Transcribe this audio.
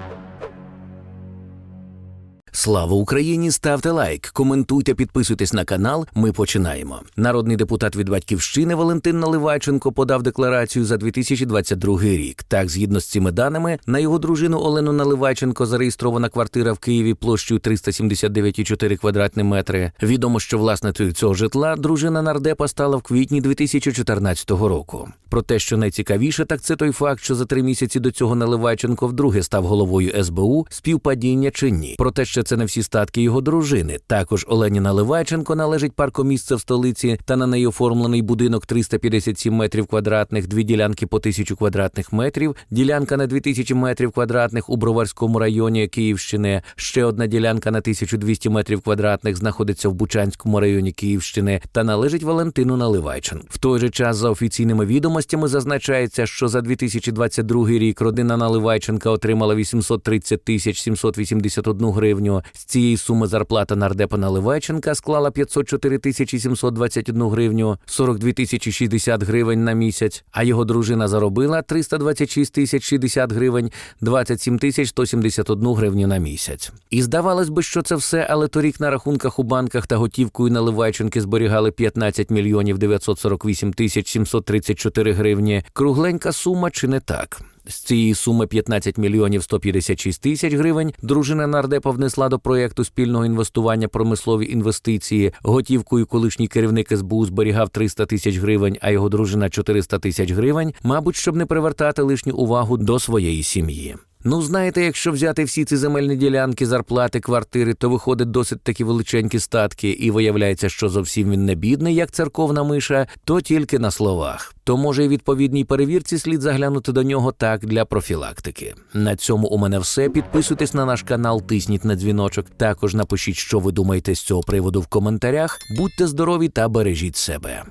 Thank you. Слава Україні! Ставте лайк, коментуйте, підписуйтесь на канал. Ми починаємо. Народний депутат від батьківщини Валентин Наливайченко подав декларацію за 2022 рік. Так, згідно з цими даними, на його дружину Олену Наливайченко зареєстрована квартира в Києві площею 379,4 квадратні метри. Відомо, що власницею цього житла дружина нардепа стала в квітні 2014 року. Про те, що найцікавіше, так це той факт, що за три місяці до цього Наливайченко вдруге став головою СБУ, співпадіння чи ні. Про те, що це не всі статки його дружини. Також Олені Наливайченко належить паркомісце в столиці та на неї оформлений будинок 357 метрів квадратних, дві ділянки по тисячу квадратних метрів, ділянка на 2000 метрів квадратних у Броварському районі Київщини, ще одна ділянка на 1200 метрів квадратних знаходиться в Бучанському районі Київщини та належить Валентину Наливайченку. В той же час за офіційними відомостями зазначається, що за 2022 рік родина Наливайченка отримала 830 тисяч 781 гривню. З цієї суми зарплата нардепа Наливайченка склала 504 тисячі 721 гривню, 42 тисячі 60 гривень на місяць, а його дружина заробила 326 тисяч 60 гривень, 27 тисяч 171 гривню на місяць. І здавалось би, що це все, але торік на рахунках у банках та готівкою Наливайченки зберігали 15 мільйонів 948 тисяч 734 гривні. Кругленька сума чи не так? З цієї суми 15 мільйонів 156 тисяч гривень дружина нардепа внесла до проєкту спільного інвестування промислові інвестиції. Готівкою колишній керівник СБУ зберігав 300 тисяч гривень, а його дружина 400 тисяч гривень, мабуть, щоб не привертати лишню увагу до своєї сім'ї. Ну, знаєте, якщо взяти всі ці земельні ділянки, зарплати, квартири, то виходить досить такі величенькі статки, і виявляється, що зовсім він не бідний, як церковна миша, то тільки на словах. То може й відповідній перевірці слід заглянути до нього так для профілактики. На цьому у мене все. Підписуйтесь на наш канал, тисніть на дзвіночок. Також напишіть, що ви думаєте з цього приводу в коментарях. Будьте здорові та бережіть себе.